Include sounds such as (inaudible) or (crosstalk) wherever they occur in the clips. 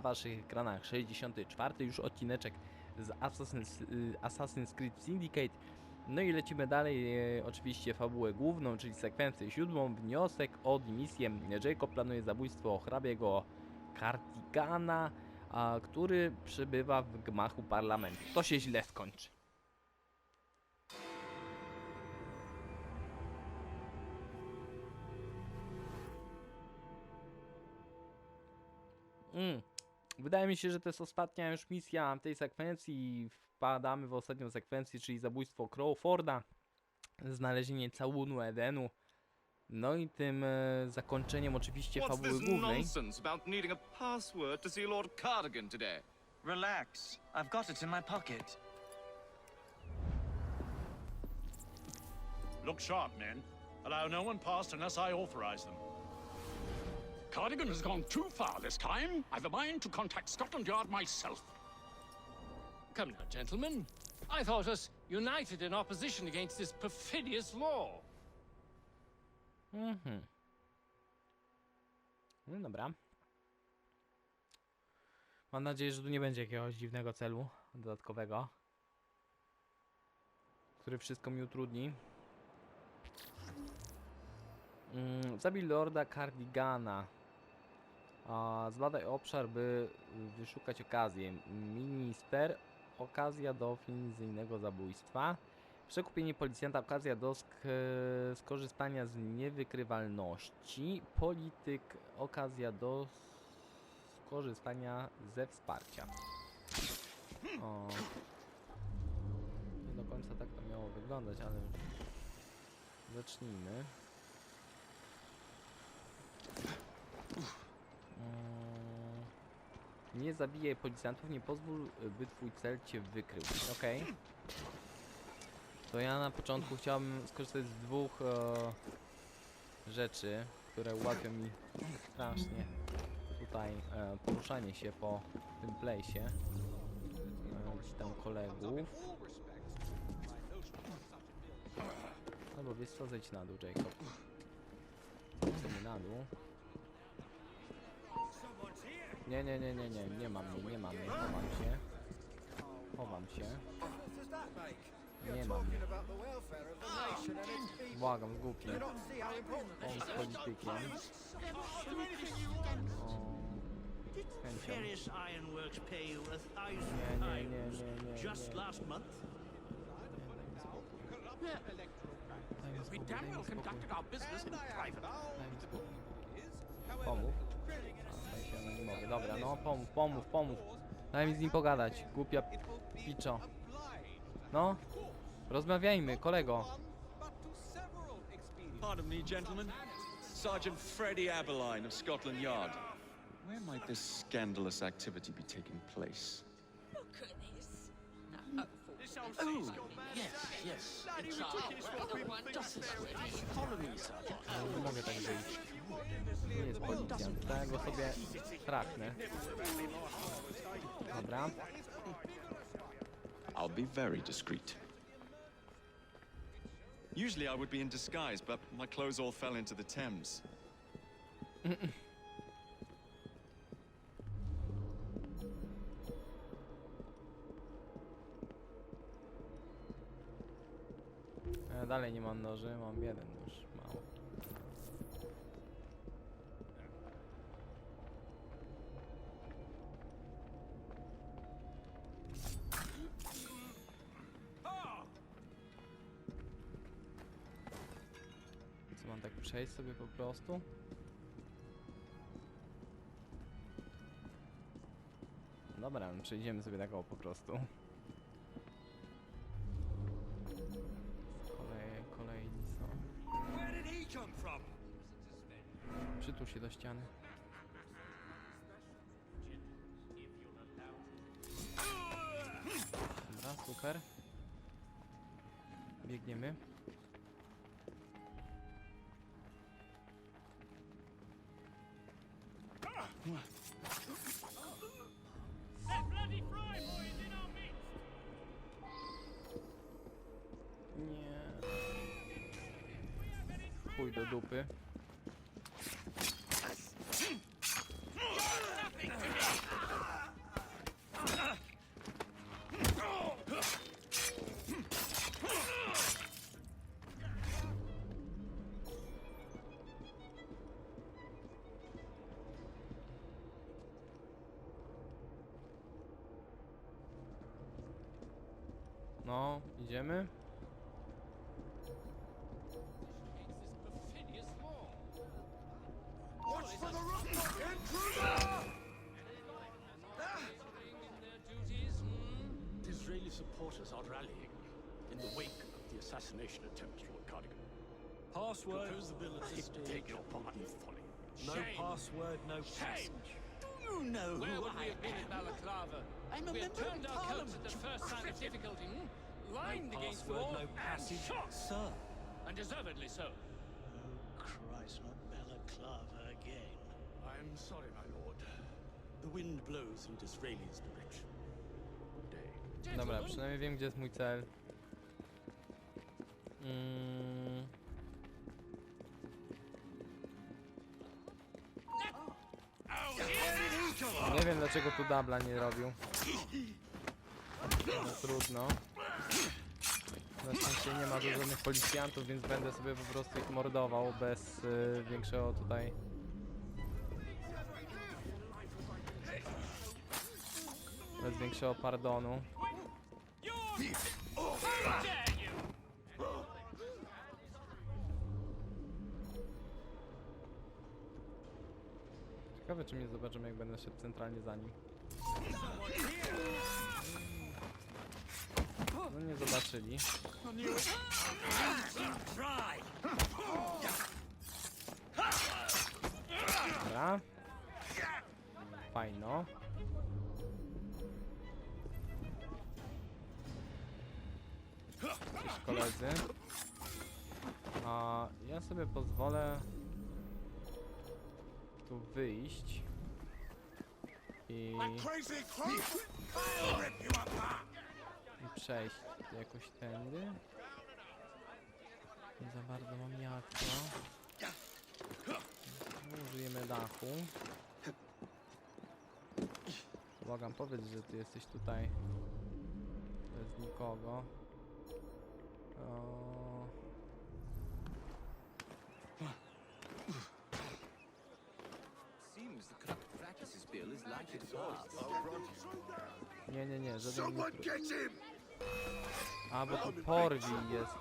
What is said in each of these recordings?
na waszych ekranach 64 już odcineczek z Assassin's, y, Assassin's Creed Syndicate. No i lecimy dalej, e, oczywiście fabułę główną, czyli sekwencję siódmą, wniosek o dymisję. Jacob planuje zabójstwo hrabiego Cardigana, a, który przybywa w gmachu parlamentu. To się źle skończy. Mm. Wydaje mi się, że to jest ostatnia już misja tej sekwencji. Wpadamy w ostatnią sekwencję, czyli zabójstwo Crawforda, znalezienie całunu Edenu. No i tym e, zakończeniem oczywiście fabuły głównej. Relax. I've got it in my pocket. Look sharp, men. Allow no one past unless I authorize them. Cardigan has gone too far this time. I've a mind to contact Scotland Yard myself. Come now, gentlemen. I thought us united in opposition against this perfidious law. Mhm. No dobra. Mam nadzieję, że tu nie będzie jakiegoś dziwnego celu dodatkowego, który wszystko mi utrudni. Mm, zabij Lorda Cardigana. Zbadaj obszar, by y, wyszukać okazję. Minister, okazja do finizyjnego zabójstwa. Przekupienie policjanta, okazja do sk skorzystania z niewykrywalności. Polityk, okazja do skorzystania ze wsparcia. O. Nie do końca tak to miało wyglądać, ale zacznijmy. Mm. Nie zabijaj policjantów, nie pozwól, by twój cel cię wykrył. Okej. To ja na początku chciałbym skorzystać z dwóch e, rzeczy, które ułatwią mi strasznie tutaj e, poruszanie się po tym place'ie. E, tam kolegów. Albo wiesz co, zejdź na dół, Jacob. Idziemy na dół. Nie, nie, nie, nie, nie, nie mam mnie, nie mam mnie, chowam się. Chowam się. Nie mam mnie. Błagam, zgubnie. On z politykiem. Ferris Ironworks pay you a thousand just last month? We damn well conducted our business in private. Daj się anonimowy. Dobra, no pomów, pomów, pomów. Daj mi z nim pogadać, głupia piczo. No, rozmawiajmy, kolego. Pardon me, gentlemen. Sergeant Freddie Aberline of Scotland Yard. Where might this scandalous activity be taking place? Look at this. Oh, yes, yes. It's just this way. Follow me, Sergeant. Nie mogę tak wyjść. Tu jest policjant, to sobie trafnę. Dobra. I'll be very discreet. Usually I would be in disguise, but my clothes all fell into the Thames. Dalej nie mam noży, mam jeden nóż, mało. Co mam tak przejść sobie po prostu? Dobra, no przejdziemy sobie tak po prostu. Ściany. Dobra, super. Biegniemy. Nie. Chuj do dupy. Hmm? Disraeli supporters are rallying in the wake of the assassination attempts, Lord Cardigan. Password. Propose the bill at this stage. Take your pardon, folly. No Shame. password, no Shame. passage. Do you know Where who would we have been in am? Balaclava? I'm a we had member of turned our coats at the first sign of difficulty, hmm? No lined against the password, wall no and passage, shot, sir. and deservedly so. Oh, Christ, not Balaclava again. I'm sorry, my lord. The wind blows in Disraeli's direction. Day. Dobra, przynajmniej wiem, gdzie jest mój cel. Mm. Nie wiem, dlaczego tu dubla nie robił. No trudno. Na szczęście nie ma tu żadnych policjantów, więc będę sobie po prostu ich mordował bez y, większego tutaj... Bez większego pardonu. Ciekawe, czy mnie zobaczymy, jak będę szedł centralnie za nim. Zobaczyli. Dobra. Fajno. Cześć koledzy. A ja sobie pozwolę tu wyjść i, przejść jakoś tędy. Nie za bardzo mam jak to. Użyjemy dachu. Błagam, powiedz, że ty jesteś tutaj bez nikogo. O... Nie, nie, nie, żaden nie... A, bo tu porwi jest.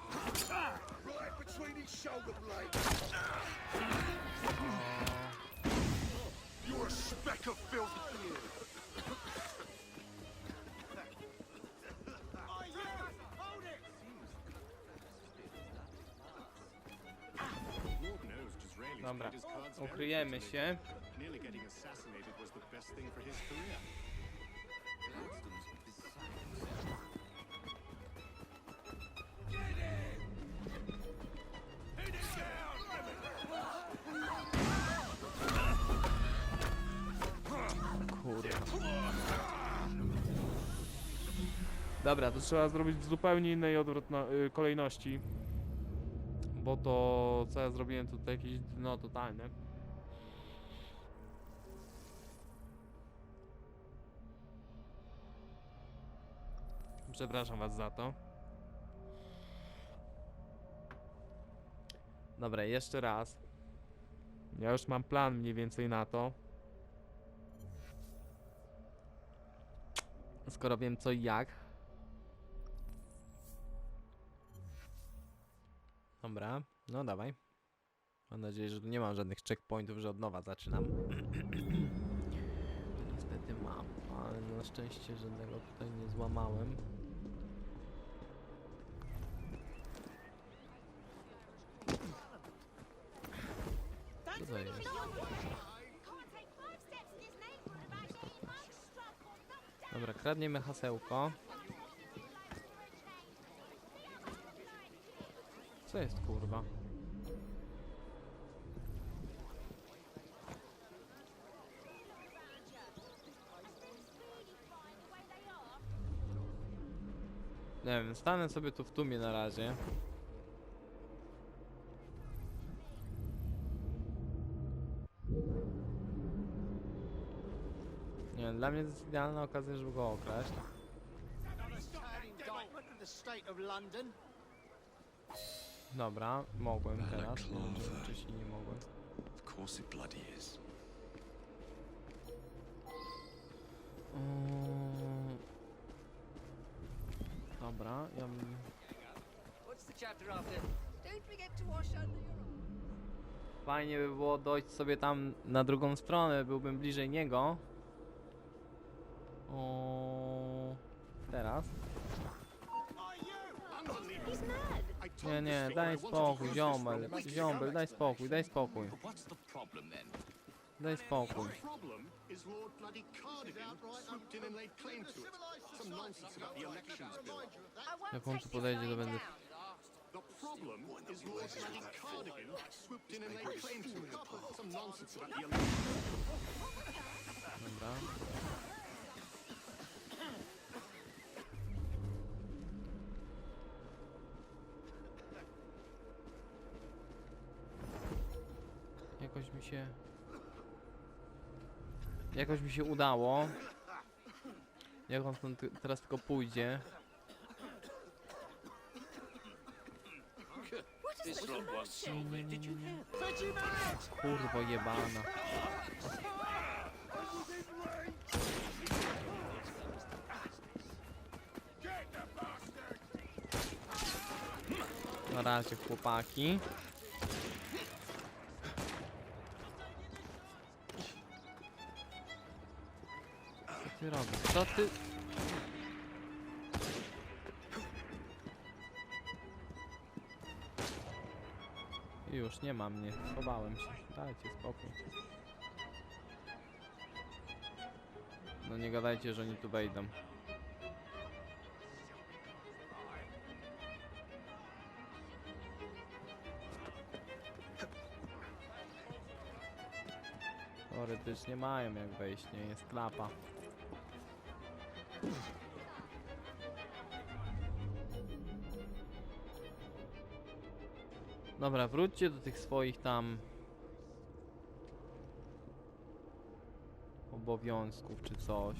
Dobra, ukryjemy się. Dobra, to trzeba zrobić w zupełnie innej odwrotno- y, kolejności. Bo to, co ja zrobiłem tutaj jakieś dno totalne. Przepraszam was za to. Dobra, jeszcze raz. Ja już mam plan mniej więcej na to. Skoro wiem co i jak. Dobra, no dawaj. Mam nadzieję, że tu nie mam żadnych checkpointów, że od nowa zaczynam. (clears throat) Niestety mam, ale na szczęście żadnego tutaj nie złamałem. Co to jest? Dobra, kradniemy hasełko. Co jest kurwa? Nie wiem, stanę sobie tu w tumie na razie. Dla mnie to jest idealna okazja, żeby go okraść. Dobra, mogłem teraz, wcześniej nie mogłem. Of course it bloody is. Mm. Dobra, ja bym... Fajnie by było dojść sobie tam na drugą stronę, byłbym bliżej niego. O, teraz. Nie, nie, daj spokój, ziombel, ziombel, daj spokój, daj spokój, daj spokój. Jak on tu podejdzie, to będę... Dobra. Się... Jakoś mi się udało. Jak on stąd teraz tylko pójdzie. Kurwo jebana. Na razie chłopaki. Ty robisz? Co ty? Już nie ma mnie, schowałem się. Dajcie spokój. No nie gadajcie, że oni tu wejdą. Teoretycznie mają jak wejść, nie jest klapa. Dobra, wróćcie do tych swoich tam obowiązków czy coś.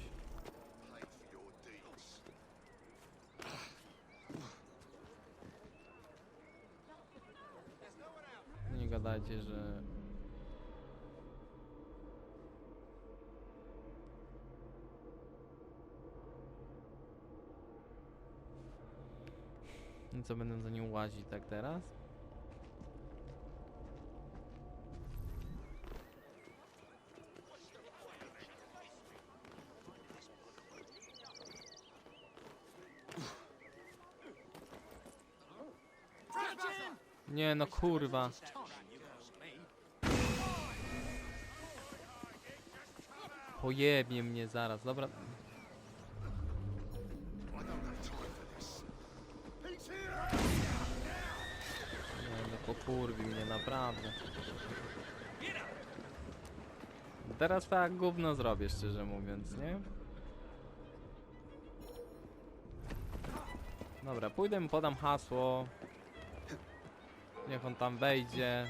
Nie gadajcie, że I co będę za nią łazić tak teraz? Nie no kurwa. Pojebie mnie zaraz, dobra. Nie no pokurwi mnie naprawdę. Teraz tak gówno zrobię szczerze mówiąc, nie? Dobra, pójdę podam hasło. Niech on tam wejdzie.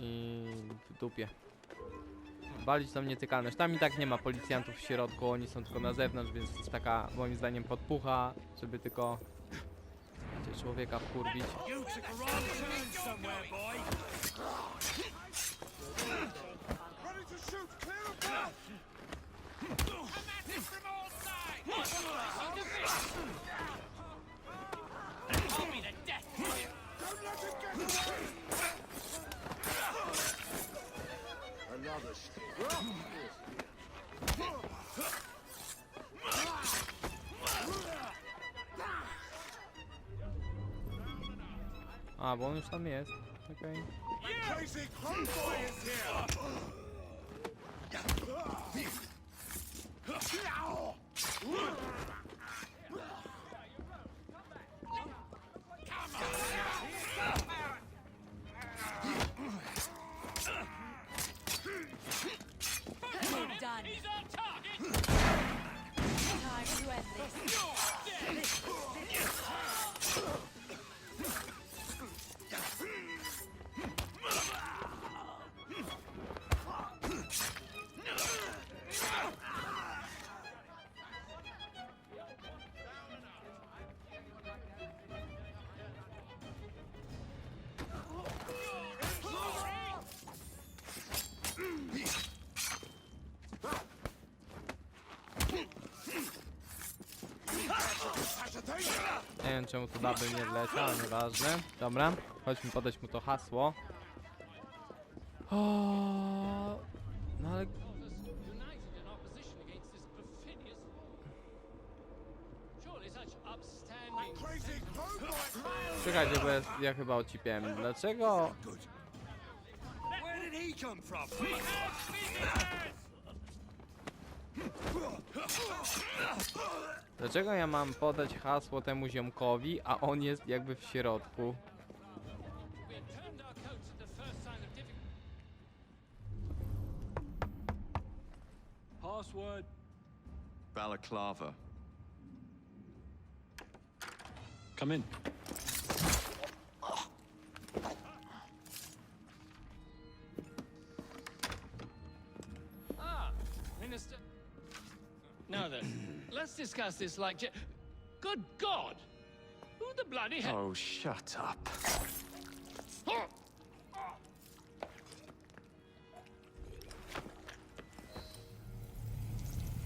I w dupie. Walić tą nietykalność. Tam i tak nie ma policjantów w środku, oni są tylko na zewnątrz, więc to jest taka moim zdaniem podpucha, żeby tylko człowieka wkurwić. Ready A, bo on już tam jest. Okej. Wiem czemu to double nie wleciał, ale nieważne. Dobra, chodźmy podać mu to hasło. O, no ale czekajcie, bo ja, ja chyba ocipiałem. Dlaczego? Where did he come from? Dlaczego ja mam podać hasło temu ziomkowi, a on jest jakby w środku? Password. Balaclava. Come in. Now then, let's discuss this like. ge- Good God! Who the bloody hell? Oh, shut up.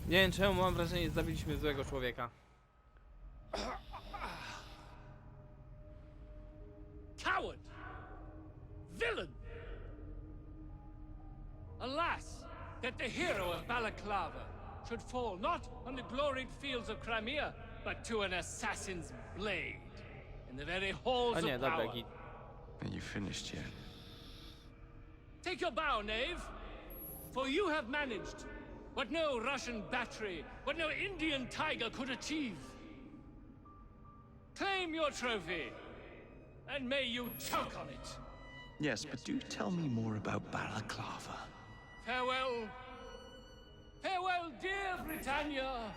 Nie wiem czemu mam wrażenie, że zabiliśmy złego człowieka. Should fall not on the gloried fields of Crimea, but to an assassin's blade in the very halls A nie, of dobra, power. git. Are you finished yet? Take your bow, knave, for you have managed what no Russian battery, what no Indian tiger could achieve. Claim your trophy, and may you choke on it. Yes, but do tell me more about Balaclava. Farewell. Farewell, dear Britannia.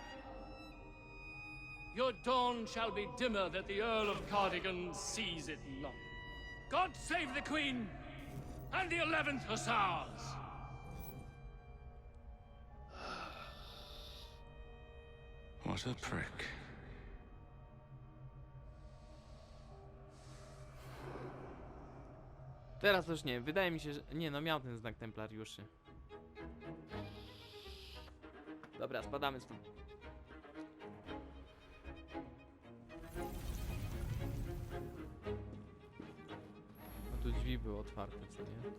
Your dawn shall be dimmer that the Earl of Cardigan sees it not. God save the Queen and the 11th Hussars. What a prick. Teraz już nie, wydaje mi się, że... Nie no, miał ten znak templariuszy. Dobra, spadamy stąd. No tu drzwi były otwarte, co nie?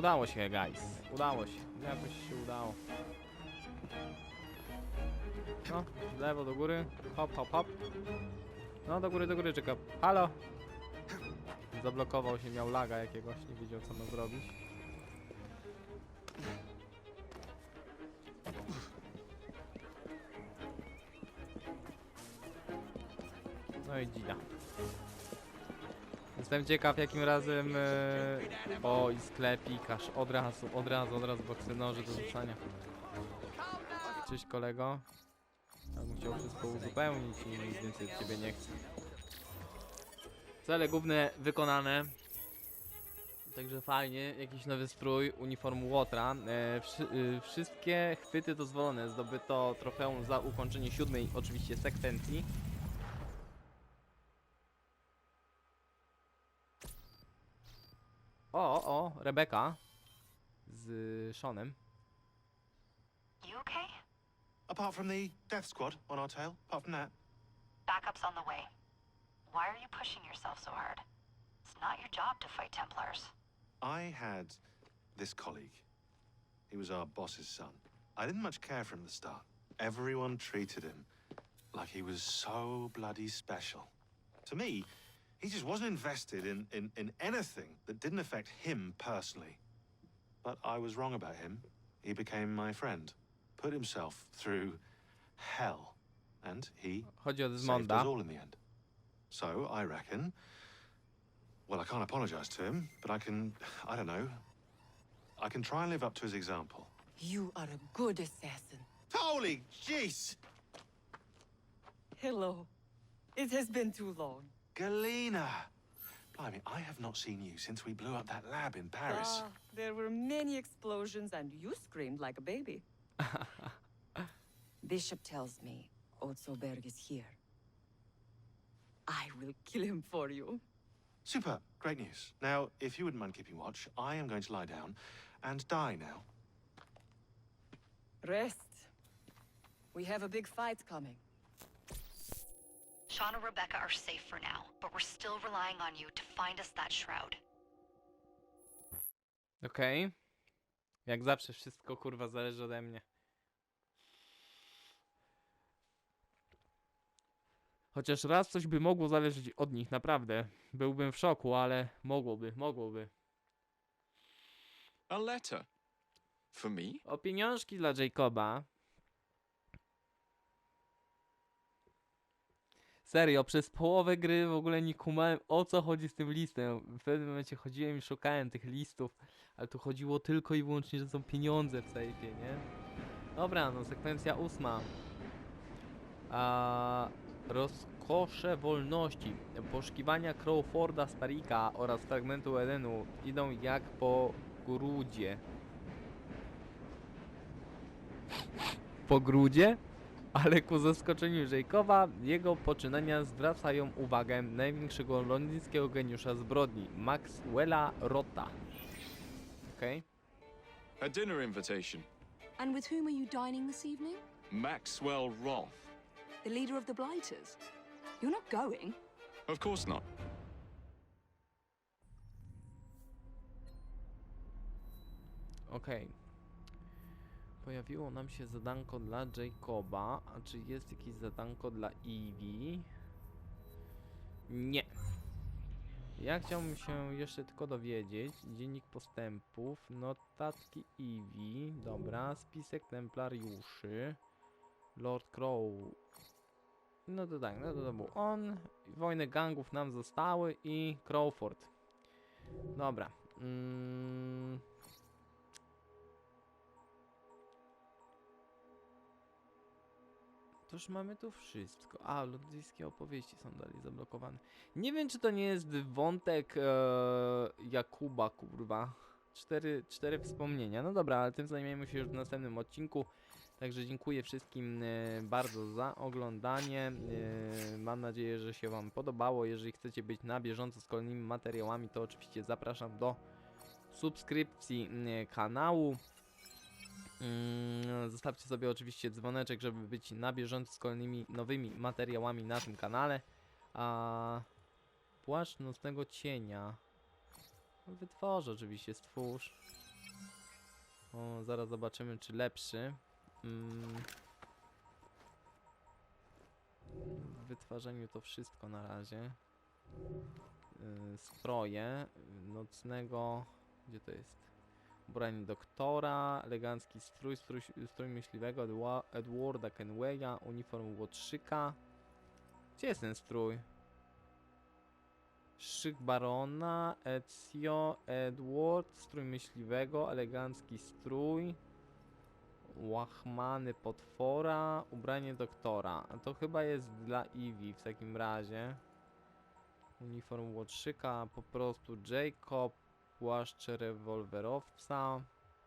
Udało się, guys. Udało się. Jakoś się udało. No, w lewo do góry. Hop, hop, hop. No, do góry, do góry, czeka. Halo! Zablokował się, miał laga jakiegoś, nie wiedział co ma zrobić. Jestem ciekaw jakim razem e, o i sklepik aż od razu, od razu, od razu boksy noży do rzucania. Cześć kolego. Ja bym chciał wszystko uzupełnić i nic więcej od ciebie nie chcę. Cele główne wykonane. Także fajnie, jakiś nowy strój, uniform Łotra. E, wszy, y, wszystkie chwyty dozwolone. Zdobyto trofeum za ukończenie siódmej oczywiście sekwencji. O, o, o, Rebeka z Seanem. You okay? Apart from the death squad on our tail, apart from that. Backup's on the way. Why are you pushing yourself so hard? It's not your job to fight Templars. I had this colleague. He was our boss's son. I didn't much care for him at the start. Everyone treated him like he was so bloody special. To me, he just wasn't invested in, in, in anything that didn't affect him personally. But I was wrong about him. He became my friend, put himself through hell, and he Chodzi o saved us Desmonda. all in the end. So I reckon. Well, I can't apologize to him, but I can. I don't know. I can try and live up to his example. You are a good assassin. Holy jeez! Hello. It has been too long. Galena! I mean, I have not seen you since we blew up that lab in Paris. Ah, there were many explosions, and you screamed like a baby. (laughs) Bishop tells me Otzoberg is here. I will kill him for you. Super, great news. Now, if you wouldn't mind keeping watch, I am going to lie down and die now. Rest. We have a big fight coming. Sean and Rebecca are safe for now, but we're still relying on you to find us that shroud. Okej. Jak zawsze wszystko kurwa zależy ode mnie. Chociaż raz coś by mogło zależeć od nich, naprawdę. Byłbym w szoku, ale mogłoby, mogłoby. A letter? For me? O pieniążki dla Jacoba. Serio, przez połowę gry w ogóle nie kumałem o co chodzi z tym listem. W pewnym momencie chodziłem i szukałem tych listów, ale tu chodziło tylko i wyłącznie, że są pieniądze w sejfie, nie? Dobra, no sekwencja ósma. A, rozkosze wolności. Poszukiwania Crawforda Starika oraz fragmentu Edenu idą jak po grudzie. po grudzie, ale ku zaskoczeniu Jacoba jego poczynania zwracają uwagę największego londyńskiego geniusza zbrodni, Maxwella Rotta. Okej. A dinner invitation. And with whom are you dining this evening? Maxwell Roth. The leader of the Blighters. You're not going. Of course not. Okej. Pojawiło nam się zadanko dla Jacoba, a czy jest jakieś zadanko dla Evie? Nie. Ja chciałbym się jeszcze tylko dowiedzieć. Dziennik postępów, notatki Evie, dobra, spisek templariuszy, Lord Crow. No to tak, no to, to był on. Wojny gangów nam zostały i Crawford. Dobra. Mm. Toż mamy tu wszystko. A, londyńskie opowieści są dalej zablokowane. Nie wiem, czy to nie jest wątek e, Jakuba, kurwa. Cztery, cztery wspomnienia. No dobra, ale tym zajmiemy się już w następnym odcinku. Także dziękuję wszystkim e, bardzo za oglądanie. E, mam nadzieję, że się Wam podobało. Jeżeli chcecie być na bieżąco z kolejnymi materiałami, to oczywiście zapraszam do subskrypcji kanału. Mm, Zostawcie sobie oczywiście dzwoneczek, żeby być na bieżąco z kolejnymi nowymi materiałami na tym kanale. A płaszcz nocnego cienia. Wytworzę oczywiście, stwórz. O, zaraz zobaczymy, czy lepszy. Mm. W wytwarzaniu to wszystko na razie. Yy, stroje nocnego. Gdzie to jest? Ubranie doktora, elegancki strój, strój, strój myśliwego Edwa- Edwarda Kenwaya, uniform łotrzyka. Gdzie jest ten strój? Szyk barona, Ezio, Edward, strój myśliwego, elegancki strój. Łachmany potwora, ubranie doktora. A to chyba jest dla Eevee w takim razie. Uniform łotrzyka, po prostu Jacob, płaszcz rewolwerowca.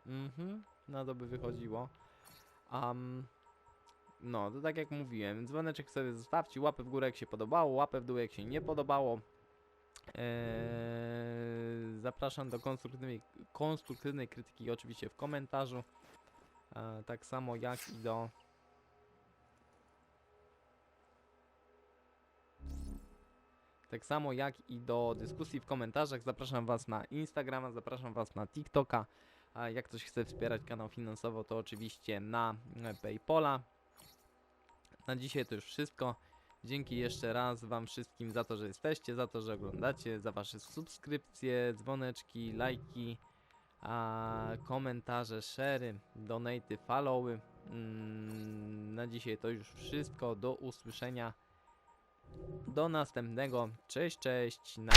Mhm, na to by wychodziło. Um, no, to tak jak mówiłem, dzwoneczek sobie zostawcie, łapę w górę jak się podobało, łapę w dół jak się nie podobało. Eee, zapraszam do konstruktywnej, konstruktywnej krytyki oczywiście w komentarzu. E, tak samo jak i do Tak samo jak i do dyskusji w komentarzach. Zapraszam Was na Instagrama, zapraszam Was na TikToka. A jak ktoś chce wspierać kanał finansowo, to oczywiście na e, Paypola. Na dzisiaj to już wszystko. Dzięki jeszcze raz Wam wszystkim za to, że jesteście, za to, że oglądacie, za Wasze subskrypcje, dzwoneczki, lajki, a, komentarze, share'y, donaty, followy. Mm, na dzisiaj to już wszystko. Do usłyszenia. Do następnego. Cześć, cześć. Na...